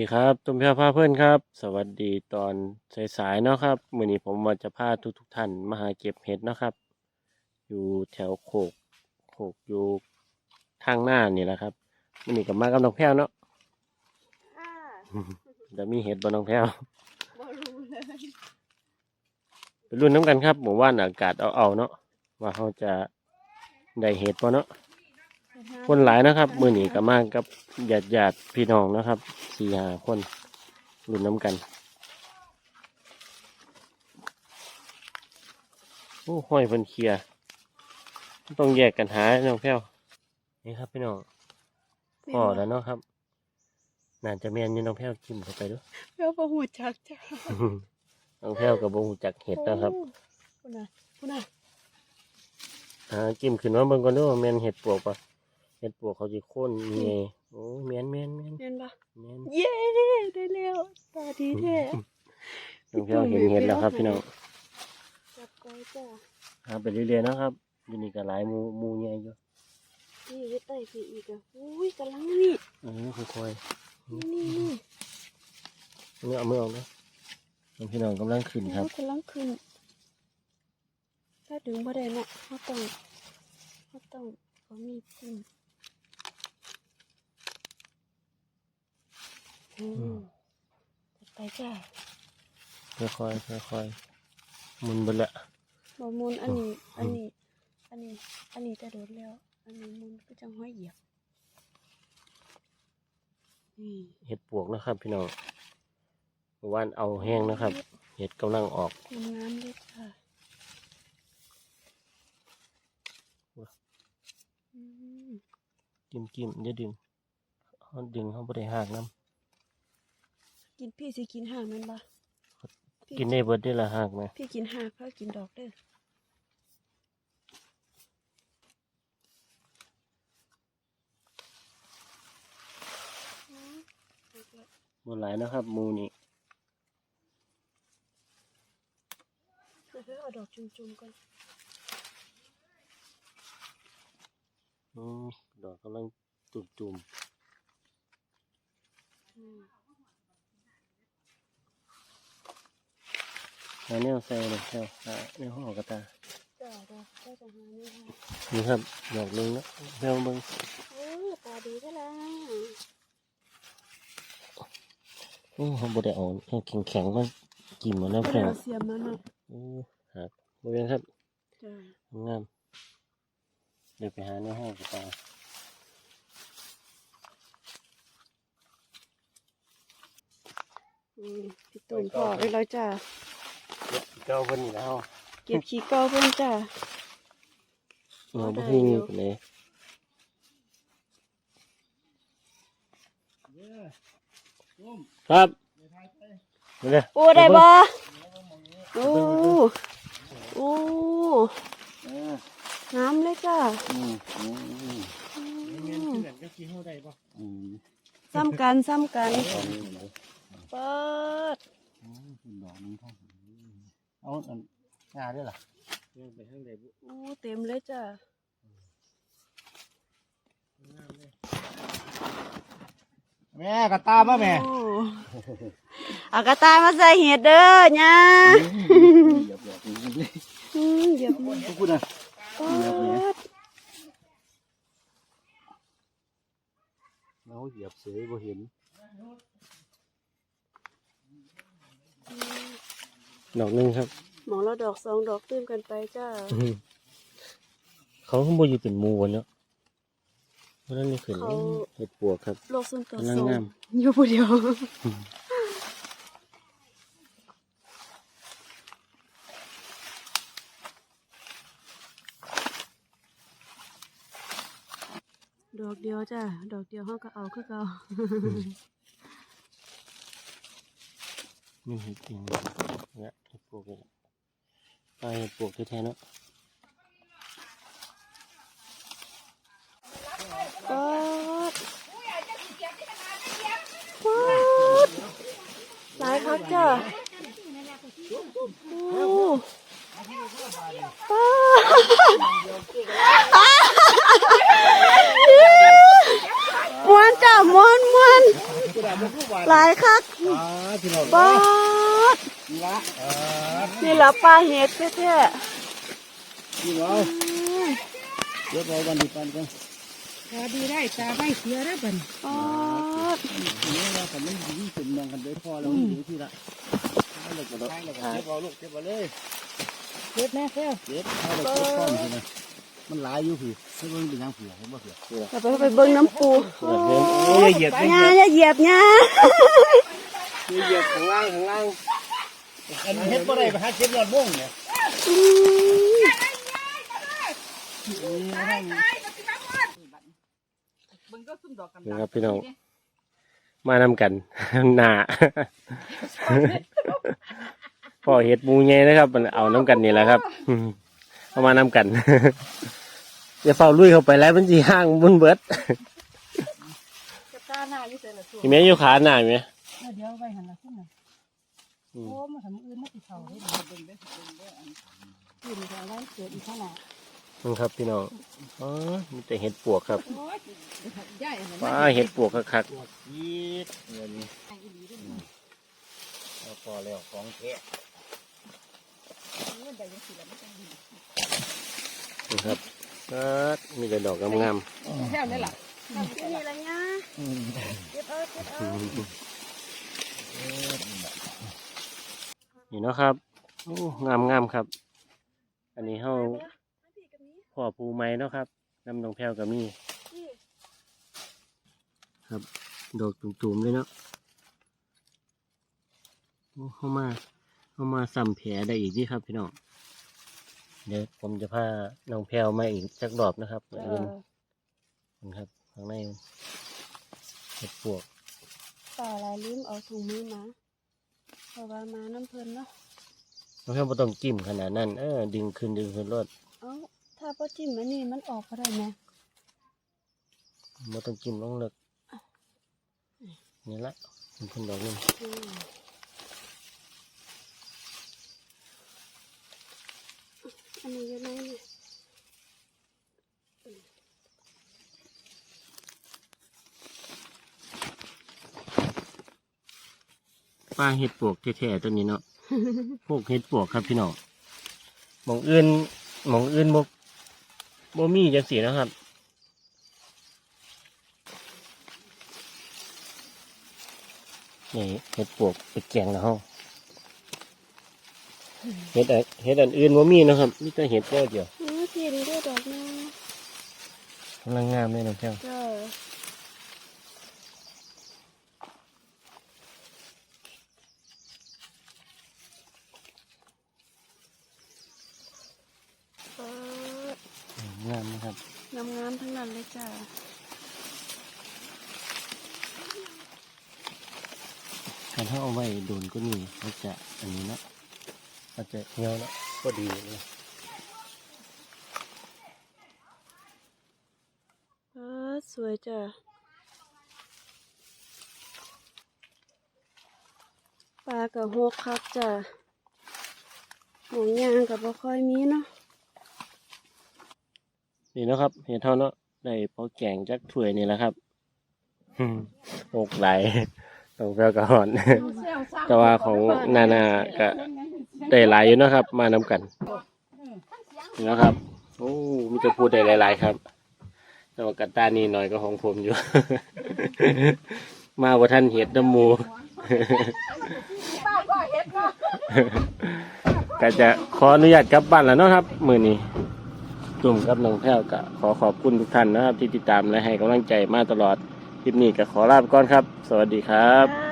ดีครับตุ้มเพียวพาเพื่อนครับ สวัสดีตอนสายๆเนาะครับมื้อนี้ผมมาจะพาทุกทุกๆท่านมาหาเก็บเห็ดเนาะครับ อยู่แถวโขกโขกอยู่ทางหน้านี่แหละครับมื้อนี้ก็มากับน้องแพ้วเนาะค่ะจะมีเห็ดบ่น้องแพ้วบ่รู้เลยไปรุ่นน้ำกันครับหมู่บ้านอากาศเอาๆเนาะว่าเขาจะได้เห็ดบ่เนาะ คนหลายนะครับ มื้อนี้ก็มากับญาติญาติๆพี่น้องนะครับสี่ห้าคนรุ่นน้ำกันโอ้ห้อยเพิ่นเคลียร์ต้องแยกกันหาน้องแพ้วนี่ครับพี่น้องพอแล้วเนาะครับน่าจะแม่นอยู่น้องแพ้วจิ้มเข้าไปเด้วยเพื่อประหูจักจ้าน้องแพ้วกับบงจักเห็ดนะครับคุณน่ะคุณน่ะหาจิ้มขึ้นมาเบิ่งก่อนเด้วยว่าแม่นเห็ดปวกปะเห็ดปวกเขาจะโค่นนี่ไงโอ้แม่นแม่นแม่นเห็นปะแม่นเย้ได้แล้วตาดีแท้น้องแพ้วเห็นเห็ดแล้วครับพี่น้องจับก้อยจ้าหาไปเรื่อยๆเนาะครับอยู่นี่ก็หลายหมูหมูใหญ่อยู่นี่ไว้ใต้พี่อีกอะอุ้ยกำลังนี่เออค่อยนี่นี่นี่ๆเนื้อเอามือออกนะน้องพี่น้องกำลังขึ้นครับโอ้ยกำลังขึ้นถ้าดึงบ่ได้เนาะเขาต้องเขาต้องเขามีจิ้ม อืมจัดไปจ้าค่อยๆค่อยๆหมุนไปละบอมูลอันนี้ อันนี้ อันนี้ อันนี้จะโดดแล้ว อันนี้มูลก็จังห้อยเหยียบนี่เห็ดปวกนะครับ พี่น้องเมื่อวานเอาแห้งนะครับ เห็ดกำลังออกงามงามเลยจ้ะว้าอืมจิ้มจิ้มๆอย่าดึงเขาดึงเขาไม่ได้หักน้ กินพี่สิกินหางแมันปะพี่ำกินได้เบิดได้ละหักไหมพี่กินหางเขากินดอกเด้อบนหลายนะครับหมูนี่เดี๋ยวเอาดอกจุ่มๆก่อนอืมดอกกำลังตุ่มตุ่มอืมๆ แล้วแนวใส่เลยแนวหาแนวห่อกระตาจ้าดอกก็จะหานี่ค่ะนี่ครับดอกหนึงนะแนวเบิ้งโอ้ยตาดีได้ละโอ้เขาบไดเอาแข็งแข็งๆมันกินหมดแล้วก็เพื่อนเอาเสียมมันเนาะโอ้หักบริเวณครับจ้างามเดี๋ยวไปหาแนวห่อกระตาอืมพี่ตุ่มพอได้แล้วจ้า เจ้าเพิ่นนี่แล้วเก็บขี้เก่าเพิ่นจ้าเออบ่ฮู้ปานใดครับมาเลยโอ้ได้บ่โอ้โอ้น้ำเลยจ้าอืมอืมอืมก็กินเท่าใดบ่อืมซ้ำกันซ้ำกันตอนนี้เลยเปิดอืมคุณดอกนึงเท่า เอาอันงาด้วยล่ะเรื่องไปทางใดบุโอ้เต็มเลยจ้างามเลยแม่กระตามาแม่โอ้เอากระต่ายมาใส่เห็ดเด้อเนี่ยเหยียบเหยียบเหยียบเลยอืมเดี๋ยวมันทุกคนอะเปิดเราเหยียบเสือบ่เห็น ดอกหนึงครับหมองละดอกสองดอกตื้มกันไปจ้าเขาข้างบนอยู่เป็นหมูกันเนาะเพราะนั้นนี่ขึ้นเขา เห็ดปวกครับ โลกส่วนตัวกำลังสูงงาม อยู่ผู้เดียวดอกเดียวจ้าดอกเดียวเขาก็เอาคือเก่า นี่เห็ดจริงเนี่ยเห็ดปวกเลยปลาเห็ดปวกแท้ๆเนาะป๊าดป๊าดหลายครับจ้าโอ้ป๊าดม้วนจ้ะม้วนม้วน หลายคักอ๋อพี่น้องบอดละเออนี่แหละปลาเห็ดแท้พี่น้องเดี๋ยวเราวันนี้ปันกันตาดีได้ตาไม่เสียได้อบัดนๆบอดนี่เราทำไม่ดีสุดมองกันได้พอแล้วอยู่ที่ละให้เลยก็ได้เก็บเอาลูกเก็บเอาเลยเก็บแม่เซ้าเก็บเอาเลยเก็บก้อนสินะ มันหลายอยู่พี่ไม่เบิ่งเป็นยังเผื่อเห็นบ่เผื่อเราไปไปเบิ่งน้ำปูโอ้ยเหยียบงาอย่าเหยียบงาเหยียบข้างล่างข้างล่างอันเฮ็ดบ่ได้ไปหาเก็บยอดม่วงเนี่ยอืมเบิ่งก็ซุ่มดอกกันนี่ครับพี่น้องมานำกัน หน้าพ่อเห็ดหมูไงนะครับ มันเอาน้ำกันนี่แหละครับ เอามานำกัน อย่าเฝ้าลุยเข้าไปแล้วมันจีห้างบุญเบิดจะตาหน้าอยู่เสร็จละสู้พี่แม่อยู่ขาหน้าไหมเดี๋ยวไว้หันละซุ่มน่ะโอ้มาทำอื่นมาติดเสาเลยเบิ่งเด้อเบิ่งเด้ออันกินของไว้เกิดอีกเท่าไหร่นี่ครับพี่น้องอ๋อมีแต่เห็ดปวกครับโอ้ยใหญ่อันนั้นว้าเห็ดปวกคักๆยีดเงินพอแล้วของแท้ นี่ครับครับมีแต่ดอกงามแค่นี้ล่ะนี่ละงาเก็บเอาเก็บเอาๆนี่เนาะครับโอ้งามงามๆครับ อันนี้เฮาพ่อภูไม้เนาะครับน้ำนองแพรวกับมีครับ ดอกตุ่มๆเลยเนาะโอ้เข้ามา เข้ามาซ้ำแผลได้อีกที่ครับพี่น้องเดี๋ยวผมจะพาน้องแพรวมาอีกสักรอบนะครับเอเงินอนะครับข้างในเห็ดปวกป่าลายลืมเอาถุงมือมาเพราะว่ามาน้ำเพลินเนาะน้องแพรวบ่ต้องจิ้มขนาดนั้นเออดึงขึ้นดึงขึ้นรถเอ้าถ้าป้าจิ้มอันนี้มันออกก็ได้ไหมบ่ต้องจิ้มลงเลิกนี่ละมันขึ้นดอกหนึง อืมอันนี้ยังไงเนี่ยปลาเห็ดปวกแท้ๆตัวนี้เนาะ พวกเห็ดปวกครับพี่น้องหมองอื่นหมองอื่นบ่บ่มีจังสีนะครับนี่เห็ดปวกไปแกงแล้ว เฮาเห็ดอันเห็ดอันอื่นบ่มีนะครับมีแต่เห็ดเดียวเดียวอือพี่นี่ด้วยดอกนากำลังงามเลยน้องแก้วจ้าเอองามนะครับงามงามๆทั้งนั้นเลยจ้าถ้าเขาเอาไว้โดนก็นี่เขาจะอันนี้เนาะ เขาจะเหี่ยวเนาะก็ดีเลยเออสวยจ้ะปลากระหกครับจ้ะหมองยางกับบ่ค่อยมีเนาะนี่เนาะครับ เห็ดเท่าเนาะได้พอแกงจักถ้วยนี่แหละครับอกไหลต้องเปรี้ยวกระหอน แต่ว่าของนานาก็ ได้หลายอยู่นะครับ มานำกันนี่นะครับ โอ้มีแต่พูดได้หลาย ๆ ครับ แต่ว่ากัตตานี่หน่อยก็ของผมอยู่ มาว่าท่านเห็ดน้ำหมู ป้าก็เฮ็ดเนาะก็จะขออนุญาตกลับบ้านแล้วเนาะครับ มือนี้กลุ่มกับน้องแพ้วก็ขอขอบคุณทุกท่านนะครับ ที่ติดตามและให้กำลังใจมาตลอดคลิปนี้ก็ขอลาไปก่อนครับ สวัสดีครับ จ้า